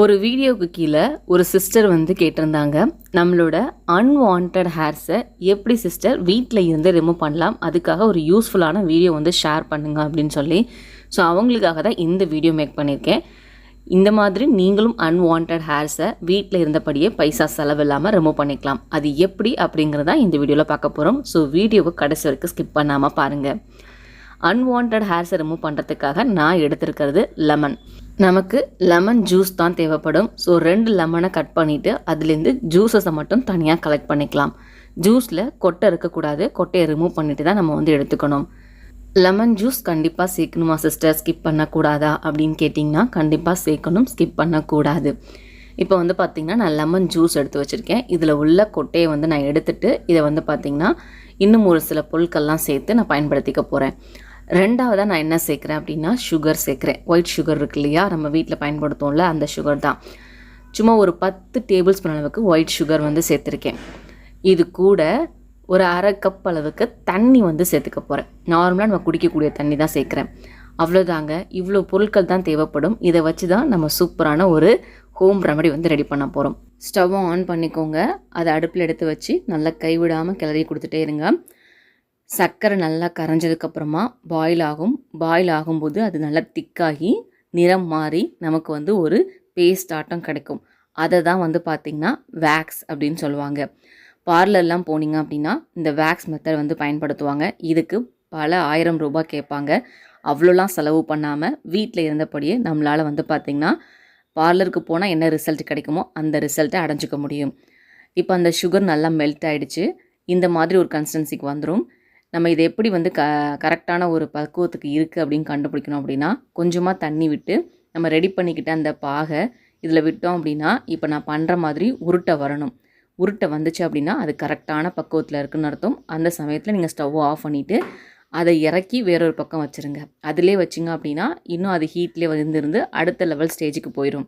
ஒரு வீடியோவுக்கு கீழே ஒரு சிஸ்டர் வந்து கேட்டிருந்தாங்க. நம்மளோட அன்வான்ட் ஹேர்ஸை எப்படி சிஸ்டர் வீட்டில் இருந்து ரிமூவ் பண்ணலாம்? அதுக்காக ஒரு யூஸ்ஃபுல்லான வீடியோ வந்து ஷேர் பண்ணுங்க அப்படின்னு சொல்லி. ஸோ அவங்களுக்காக தான் இந்த வீடியோ மேக் பண்ணியிருக்கேன். இந்த மாதிரி நீங்களும் அன்வான்ட் ஹேர்ஸை வீட்டில் இருந்தபடியே பைசா செலவில்லாமல் ரிமூவ் பண்ணிக்கலாம். அது எப்படி அப்படிங்கிறதா இந்த வீடியோவில் பார்க்க போகிறோம் ஸோ வீடியோவை கடைசி வரைக்கும் ஸ்கிப் பண்ணாமல் பாருங்கள் அன்வான்ட் ஹேர்ஸை ரிமூவ் பண்ணுறதுக்காக நான் எடுத்திருக்கிறது லெமன் நமக்கு லெமன் ஜூஸ் தான் தேவைப்படும். ஸோ ரெண்டு லெமனை கட் பண்ணிவிட்டு அதுலேருந்து ஜூஸஸை மட்டும் தனியாக கலெக்ட் பண்ணிக்கலாம். ஜூஸில் கொட்டை இருக்கக்கூடாது. கொட்டையை ரிமூவ் பண்ணிட்டு தான் நம்ம வந்து எடுத்துக்கணும். லெமன் ஜூஸ் கண்டிப்பாக சேர்க்கணுமா சிஸ்டர் ஸ்கிப் பண்ணக்கூடாதா? அப்படின்னு கேட்டிங்கன்னா கண்டிப்பாக சேர்க்கணும். ஸ்கிப் பண்ணக்கூடாது. இப்போ வந்து பார்த்திங்கன்னா நான் லெமன் ஜூஸ் எடுத்து வச்சுருக்கேன். இதில் உள்ள கொட்டையை வந்து நான் எடுத்துட்டு இதை வந்து பார்த்திங்கன்னா இன்னும் ஒரு சில பொருட்கள்லாம் சேர்த்து நான் பயன்படுத்திக்க போகிறேன் ரெண்டாவதாக நான் என்ன சேர்க்குறேன் அப்படின்னா சுகர் சேர்க்குறேன். ஒயிட் சுகர் இருக்கு இல்லையா? நம்ம வீட்டில் பயன்படுத்துவோம்ல அந்த சுகர் தான். சும்மா ஒரு பத்து டேபிள் ஸ்பூன் அளவுக்கு ஒயிட் சுகர் வந்து சேர்த்துருக்கேன். இது கூட ஒரு அரை கப் அளவுக்கு தண்ணி வந்து சேர்த்துக்க போகிறேன் நார்மலாக நம்ம குடிக்கக்கூடிய தண்ணி தான் சேர்க்குறேன். அவ்வளோதாங்க இவ்வளோ பொருட்கள் தான் தேவைப்படும். இதை வச்சு தான் நம்ம சூப்பரான ஒரு ஹோம் ரெமடி வந்து ரெடி பண்ண போகிறோம் ஸ்டவ்வும் ஆன் பண்ணிக்கோங்க. அதை அடுப்பில் எடுத்து வச்சு நல்லா கைவிடாமல் கிளறி கொடுத்துட்டே இருங்க. சர்க்கரை நல்லா கரைஞ்சதுக்கப்புறமா பாயில் ஆகும். பாயில் ஆகும்போது அது நல்லா திக்காகி நிறம் மாறி நமக்கு வந்து ஒரு பேஸ்ட் ஆட்டம் கிடைக்கும். அதை தான் வந்து பார்த்திங்கன்னா வேக்ஸ் அப்படின்னு சொல்லுவாங்க. பார்லர்லாம் போனீங்க அப்படின்னா இந்த வேக்ஸ் மெத்தட் வந்து பயன்படுத்துவாங்க. இதுக்கு பல ஆயிரம் ரூபாய் கேட்பாங்க. அவ்வளோலாம் செலவு பண்ணாமல் வீட்டில் இருந்தபடியே நம்மளால் வந்து பார்த்திங்கன்னா பார்லருக்கு போனால் என்ன ரிசல்ட் கிடைக்குமோ அந்த ரிசல்ட்டை அடைஞ்சிக்க முடியும். இப்போ அந்த சுகர் நல்லா மெல்ட் ஆகிடுச்சு இந்த மாதிரி ஒரு கன்சிஸ்டன்சிக்கு வந்துடும் நம்ம இதை எப்படி வந்து க கரெக்டான ஒரு பக்குவத்துக்கு இருக்குது அப்படின்னு கண்டுபிடிக்கணும் அப்படின்னா கொஞ்சமாக தண்ணி விட்டு நம்ம ரெடி பண்ணிக்கிட்ட அந்த பாகை இதில் விட்டோம் அப்படின்னா இப்போ நான் பண்ணுற மாதிரி உருட்டை வரணும். உருட்டை வந்துச்சு அப்படின்னா அது கரெக்டான பக்குவத்தில் இருக்குன்னு அர்த்தம். அந்த சமயத்தில் நீங்கள் ஸ்டவ் ஆஃப் பண்ணிவிட்டு அதை இறக்கி வேறொரு பக்கம் வச்சுருங்க. அதிலே வச்சிங்க அப்படின்னா இன்னும் அது ஹீட்லேயே வந்துருந்து அடுத்த லெவல் ஸ்டேஜுக்கு போயிடும்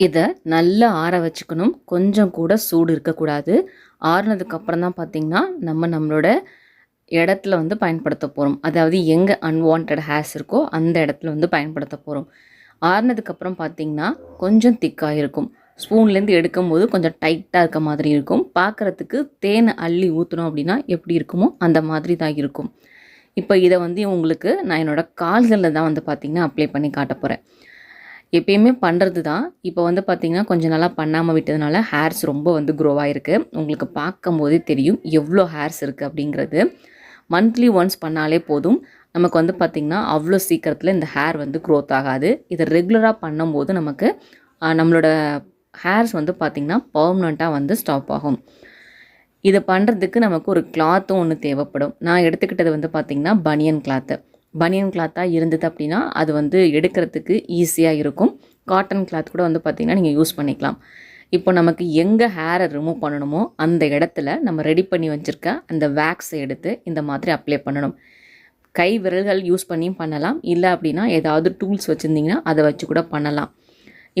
இதை நல்லா ஆற வச்சுக்கணும். கொஞ்சம் கூட சூடு இருக்கக்கூடாது. ஆறுனதுக்கப்புறம் தான் பார்த்திங்கன்னா நம்ம நம்மளோட இடத்துல வந்து பயன்படுத்த போகிறோம் அதாவது எங்கே அன்வான்ட் ஹேர்ஸ் இருக்கோ அந்த இடத்துல வந்து பயன்படுத்த போகிறோம் ஆறுனதுக்கப்புறம் பார்த்திங்கன்னா கொஞ்சம் திக்காக இருக்கும். ஸ்பூன்லேருந்து எடுக்கும் போது கொஞ்சம் டைட்டாக இருக்க மாதிரி இருக்கும். பார்க்குறதுக்கு தேனை அள்ளி ஊற்றணும் அப்படின்னா எப்படி இருக்குமோ அந்த மாதிரி தான் இருக்கும். இப்போ இதை வந்து உங்களுக்கு நான் என்னோடய கால்களில் தான் வந்து பார்த்திங்கன்னா அப்ளை பண்ணி காட்ட போகிறேன் எப்பயுமே பண்ணுறது தான். இப்போ வந்து பார்த்திங்கன்னா கொஞ்சம் நாளாக பண்ணாமல் விட்டதுனால ஹேர்ஸ் ரொம்ப வந்து க்ரோ ஆகிருக்கு உங்களுக்கு பார்க்கும் போதே தெரியும் எவ்வளோ ஹேர்ஸ் இருக்குது அப்படிங்கிறது. மந்த்லி ஒன்ஸ் பண்ணாலே போதும். நமக்கு வந்து பார்த்திங்கன்னா அவ்வளோ சீக்கிரத்தில் இந்த ஹேர் வந்து க்ரோத் ஆகாது. இதை ரெகுலராக பண்ணும்போது நமக்கு நம்மளோட ஹேர்ஸ் வந்து பார்த்திங்கன்னா பர்மனண்ட்டாக வந்து ஸ்டாப் ஆகும். இதை பண்ணுறதுக்கு நமக்கு ஒரு கிளாத்தும் ஒன்று தேவைப்படும். நான் எடுத்துக்கிட்டது வந்து பார்த்திங்கன்னா பனியன் கிளாத்து பனியன் கிளாத்தாக இருந்தது அப்படின்னா அது வந்து எடுக்கிறதுக்கு ஈஸியாக இருக்கும். காட்டன் கிளாத் கூட வந்து பார்த்திங்கன்னா நீங்கள் யூஸ் பண்ணிக்கலாம். இப்போ நமக்கு எங்கே ஹேரை ரிமூவ் பண்ணணுமோ அந்த இடத்துல நம்ம ரெடி பண்ணி வச்சுருக்க அந்த வேக்ஸை எடுத்து இந்த மாதிரி அப்ளை பண்ணணும். கை விரல்கள் யூஸ் பண்ணியும் பண்ணலாம். இல்லை அப்படின்னா ஏதாவது டூல்ஸ் வச்சுருந்திங்கன்னா அதை வச்சு கூட பண்ணலாம்.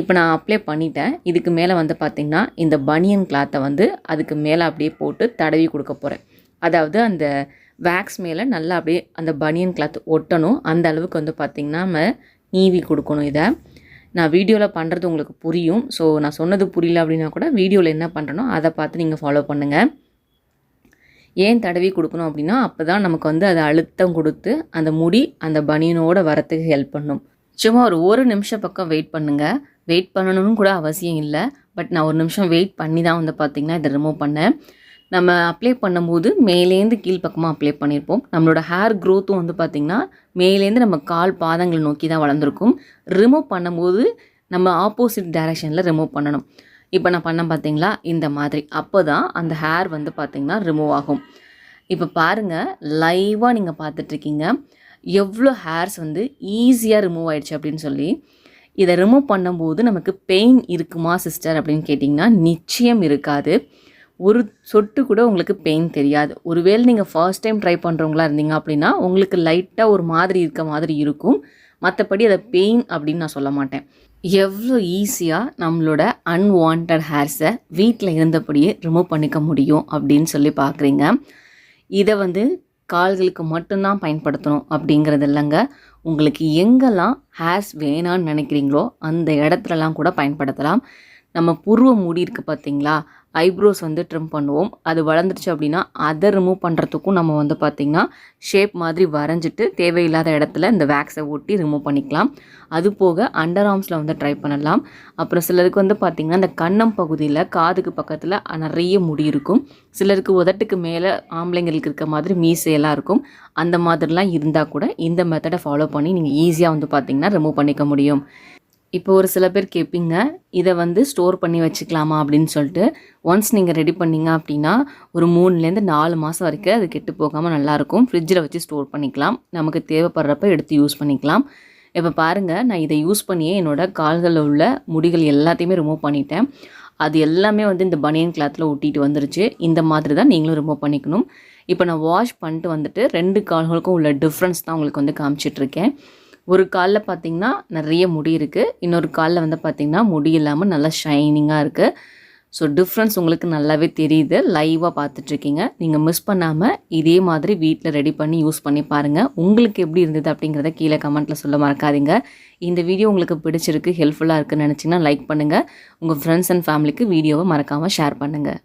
இப்போ நான் அப்ளை பண்ணிட்டேன். இதுக்கு மேலே வந்து பார்த்திங்கன்னா இந்த பனியன் கிளாத்தை வந்து அதுக்கு மேலே அப்படியே போட்டு தடவி கொடுக்க போகிறேன் அதாவது அந்த வேக்ஸ் மேலே நல்லா அப்படியே அந்த பனியன் கிளாத் ஒட்டணும். அந்த அளவுக்கு வந்து பார்த்திங்கன்னா நம்ம நீவி கொடுக்கணும் இதை. நான் வீடியோவில் பண்ணுறது உங்களுக்கு புரியும். ஸோ நான் சொன்னது புரியல அப்படின்னா கூட வீடியோவில் என்ன பண்ணுறனோ அதை பார்த்து நீங்கள் ஃபாலோ பண்ணுங்கள் ஏன் தடவி கொடுக்கணும் அப்படின்னா அப்போ தான் நமக்கு வந்து அதை அழுத்தம் கொடுத்து அந்த முடி அந்த பனியனோட வரத்துக்கு ஹெல்ப் பண்ணும். சும்மா ஒரு ஒரு நிமிஷம் பக்கம் வெயிட் பண்ணுங்கள் வெயிட் பண்ணணும்னு கூட அவசியம் இல்லை. பட் நான் ஒரு நிமிஷம் வெயிட் பண்ணி தான் வந்து பார்த்திங்கன்னா இதை ரிமூவ் பண்ணேன். நம்ம அப்ளை பண்ணும்போது மேலேருந்து கீழ்ப்பக்கமாக அப்ளை பண்ணியிருப்போம் நம்மளோட ஹேர் க்ரோத்தும் வந்து பார்த்திங்கன்னா மேலேருந்து நம்ம கால் பாதங்களை நோக்கி தான் வளர்ந்துருக்கும். ரிமூவ் பண்ணும்போது நம்ம ஆப்போசிட் டைரெக்ஷனில் ரிமூவ் பண்ணணும். இப்போ நான் பண்ண பார்த்தீங்களா இந்த மாதிரி. அப்போ தான் அந்த ஹேர் வந்து பார்த்திங்கன்னா ரிமூவ் ஆகும். இப்போ பாருங்கள் லைவாக நீங்கள் பார்த்துட்ருக்கீங்க. எவ்வளோ ஹேர்ஸ் வந்து ஈஸியாக ரிமூவ் ஆயிடுச்சு அப்படின்னு சொல்லி இதை ரிமூவ் பண்ணும்போது நமக்கு பெயின் இருக்குமா சிஸ்டர் அப்படின்னு கேட்டிங்கன்னா நிச்சயம் இருக்காது. ஒரு சொட்டு கூட உங்களுக்கு பெயின் தெரியாது. ஒருவேளை நீங்கள் ஃபர்ஸ்ட் டைம் ட்ரை பண்ணுறவங்களா இருந்தீங்க அப்படின்னா உங்களுக்கு லைட்டாக ஒரு மாதிரி இருக்க மாதிரி இருக்கும். மற்றபடி அதை பெயின் அப்படின்னு நான் சொல்ல மாட்டேன். எவ்வளோ ஈஸியாக நம்மளோட அன்வான்ட் ஹேர்ஸை வீட்டில் இருந்தபடியே ரிமூவ் பண்ணிக்க முடியும் அப்படின்னு சொல்லி பார்க்குறீங்க இதை வந்து கால்களுக்கு மட்டும்தான் பயன்படுத்தணும் அப்படிங்கிறது இல்லைங்க. உங்களுக்கு எங்கெல்லாம் ஹேர்ஸ் வேணான்னு நினைக்கிறீங்களோ அந்த இடத்துலலாம் கூட பயன்படுத்தலாம். நம்ம புருவ மூடி இருக்குது பார்த்தீங்களா ஐப்ரோஸ் வந்து ட்ரிம் பண்ணுவோம். அது வளர்ந்துருச்சு அப்படின்னா அதை ரிமூவ் பண்ணுறதுக்கும் நம்ம வந்து பார்த்திங்கன்னா ஷேப் மாதிரி வரைஞ்சிட்டு தேவையில்லாத இடத்துல இந்த வேக்ஸை ஒட்டி ரிமூவ் பண்ணிக்கலாம். அது போக அண்டர் ஆர்ம்ஸில் வந்து ட்ரை பண்ணலாம். அப்புறம் சிலருக்கு வந்து பார்த்திங்கன்னா இந்த கண்ணம் பகுதியில் காதுக்கு பக்கத்தில் நிறைய முடி இருக்கும். சிலருக்கு உதட்டுக்கு மேலே ஆம்பளைங்களுக்கு இருக்க மாதிரி மீசையெல்லாம் இருக்கும். அந்த மாதிரிலாம் இருந்தால் கூட இந்த மெத்தடை ஃபாலோ பண்ணி நீங்கள் ஈஸியாக வந்து பார்த்திங்கன்னா ரிமூவ் பண்ணிக்க முடியும். இப்போ ஒரு சில பேர் கேட்பீங்க இதை வந்து ஸ்டோர் பண்ணி வச்சுக்கலாமா அப்படின்னு சொல்லிட்டு. ஒன்ஸ் நீங்கள் ரெடி பண்ணிங்க அப்படின்னா ஒரு மூணுலேருந்து நாலு மாதம் வரைக்கும் அது கெட்டு போகாமல் நல்லாயிருக்கும் ஃப்ரிட்ஜில் வச்சு ஸ்டோர் பண்ணிக்கலாம். நமக்கு தேவைப்படுறப்ப எடுத்து யூஸ் பண்ணிக்கலாம். இப்போ பாருங்கள் நான் இதை யூஸ் பண்ணியே என்னோட கால்களில் உள்ள முடிகள் எல்லாத்தையுமே ரிமூவ் பண்ணிட்டேன். அது எல்லாமே வந்து இந்த பனியன் கிளாத்தில் ஒட்டிட்டு வந்துருச்சு. இந்த மாதிரி தான் நீங்களும் ரிமூவ் பண்ணிக்கணும். இப்போ நான் வாஷ் பண்ணிட்டு வந்துட்டு ரெண்டு கால்களுக்கும் உள்ள டிஃப்ரென்ஸ் தான் உங்களுக்கு வந்து காமிச்சிட்ருக்கேன் ஒரு காலில் பார்த்தீங்கன்னா நிறைய முடி இருக்குது இன்னொரு காலில் வந்து பார்த்திங்கன்னா முடி இல்லாமல் நல்லா ஷைனிங்காக இருக்குது ஸோ டிஃப்ரென்ஸ் உங்களுக்கு நல்லாவே தெரியுது. லைவாக பார்த்துட்ருக்கீங்க நீங்கள் மிஸ் பண்ணாமல் இதே மாதிரி வீட்டில் ரெடி பண்ணி யூஸ் பண்ணி பாருங்கள் உங்களுக்கு எப்படி இருந்தது அப்படிங்கிறத கீழே கமெண்ட்டில் சொல்ல மறக்காதீங்க. இந்த வீடியோ உங்களுக்கு பிடிச்சிருக்கு ஹெல்ப்ஃபுல்லாக இருக்குன்னு நினச்சிங்கன்னா லைக் பண்ணுங்கள் உங்கள் ஃப்ரெண்ட்ஸ் அண்ட் ஃபேமிலிக்கு வீடியோவை மறக்காமல் ஷேர் பண்ணுங்கள்